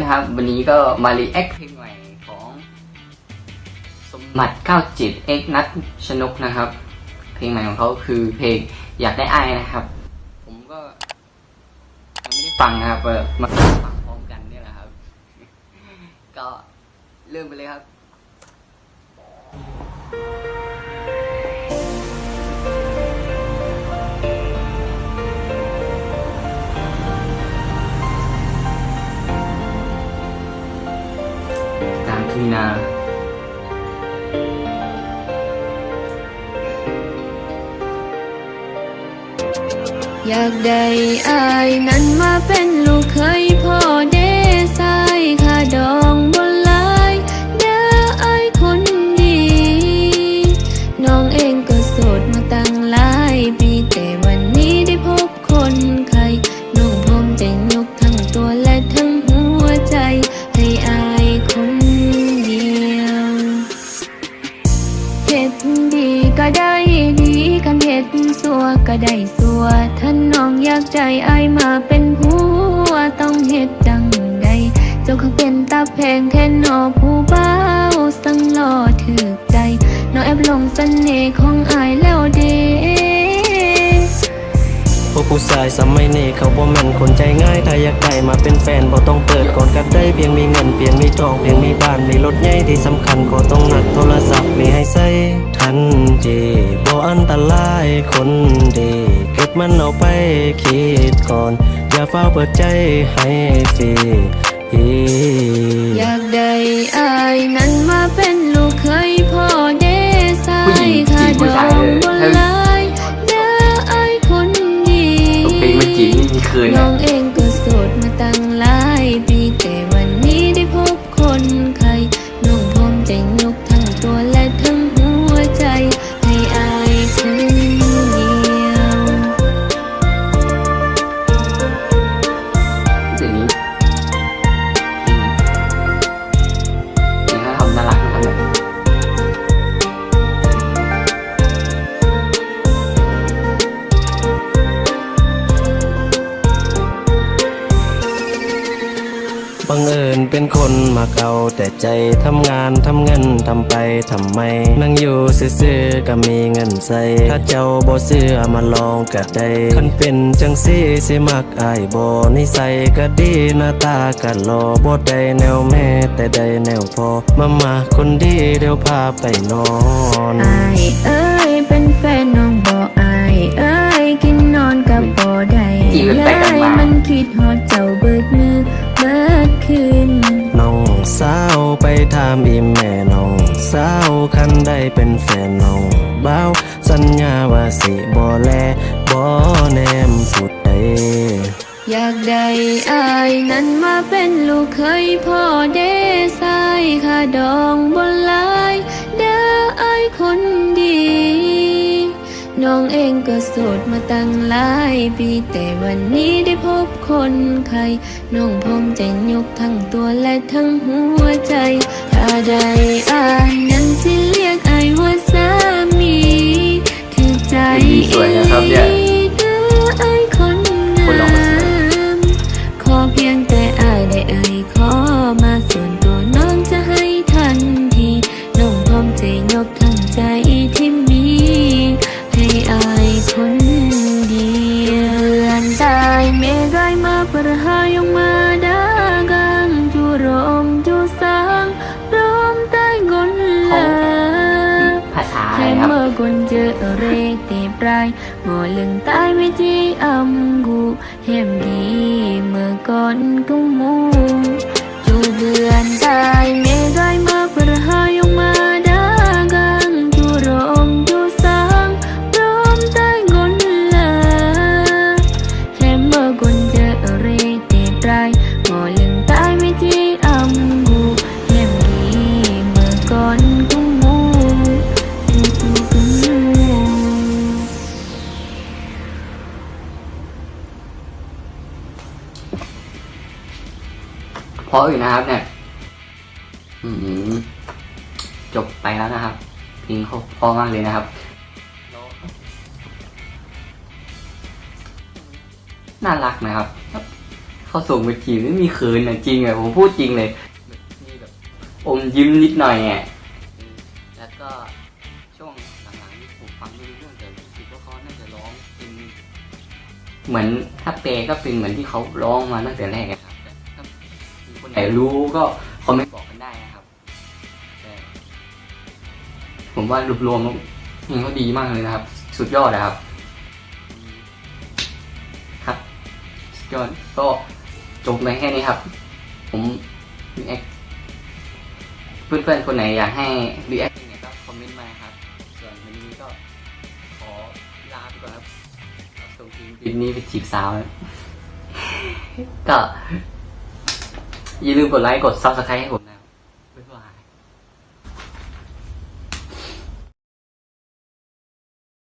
นะครับ วันนี้ก็มารีแอคเพลงใหม่ของ สมบัติก้าวจิตเอ็กนัทชนกนะครับ เพลงใหม่ของเขาคือเพลงอยากได้ไอายนะครับ ผมก็ยังไม่ได้ฟังนะครับมาฟังพร้อมกันเนี่ยแหละครับ ก็เริ่มไปเลยครับางทุ่งนาอยากได้อายนั้นมาเป็นลูกเคยพ่อเด ก็ได้สัวท่านน้องอยากใจอายมาเป็นผัวต้องเฮ็ดจังใดเจ้าเขาเป็นตาแพงแทนนอผู้เบาสังหล่อถึกใจน้องแอบหลงเสน่ห์ของอายแล้วเด้ วกผู้ชายสมัยนี้เขาบ่แม่นคนใจง่ายถ้าอยากได้มาเป็นแฟนบ่ต้องเปิดก่อนก็ได้เพียงมีเงินเพียงมีทองเพียงมีบ้านมีรถใหญ่ที่สำคัญก็ต้องหนักโทรศัพท์มีให้ใช้ทันทีบ่อันตรายคนดีเก็บมันเอาไปคิดก่อน อย่าเฝ้าเปิดใจให้ฟรีอยากได้อายนั้นมาเป็นลูกเคยพ่อเด้สาผู้หญิยงค่าจีบผู้ดอชายงเลยบนถ้าลา คืน บังเอิญเป็นคนมาเก่าแต่ใจทำงานทำเงินทำไปทำไม นั่งอยู่ซื่อๆก็มีเงินใส่ถ้าเจ้าบ่เสื้อมาลองก็ได้คันเป็นจังซี่สิมักอายบ่นิสัยก็ดีหน้าตาก็หล่อบ่ได้แนวแม่แต่ได้แนวพอมามาคนดีเดี๋ยวพาไปนอน ไปถามอีแม่น้องสาวคันได้เป็นแฟนน้องเบาสัญญาว่าสิบ่แลบ่แนมสุดใดอยากได้อายนั้นมาเป็นลูกเคยพ่อเด้สายค่ะดองบนลายเด้ออายคน น้องเองก็โสดมาตั้งหลายปีแต่วันนี้ได้พบคนใคร น้องพร้อมจะยกทั้งตัวและทั้งหัวใจถ้าได้อายนั้นสิเรียกอายว่าสา ตีปลายหมอลึงตายไเพราะอยู่นะครับเนี่ยจบไปแล้วนะครับเพลงเขาพราะมากเลยนะครับ น่ารักนะครับแบบพอส่งไปจีบไม่มีคืนอะจริงอะผมพูดจริงเลยมีแบบอมยิ้มนิดหน่อยอะแล้วก็ช่วงหลังๆนี่ผมฟังไม่รู้เรื่องแต่รู้สึกว่าเขาน่าจะร้องเป็นเหมือนถ้าเปลก็เป็นเหมือนที่เขาร้องมาตั้งแต่แรกครับ คนไหนรู้ก็คอมเมนต์บอกกันได้นะครับแต่ผมว่ารวมๆแล้วเพลงเขาดีมากเลยนะครับ สุดยอดนะครับ ครับ สุดยอดก็จบไปแค่นี้ครับ ผมรีแอคเพื่อนๆคนไหนอยากให้รีแอคยังไงก็คอมเมนต์มาครับ ส่วนวันนี้ก็ขอลาไปก่อนครับเอาส่งทีมทีมนี้ไปจีบสาวนะก็ อย่าลืมกดไลค์กดซับสไครต์ให้ผมนะ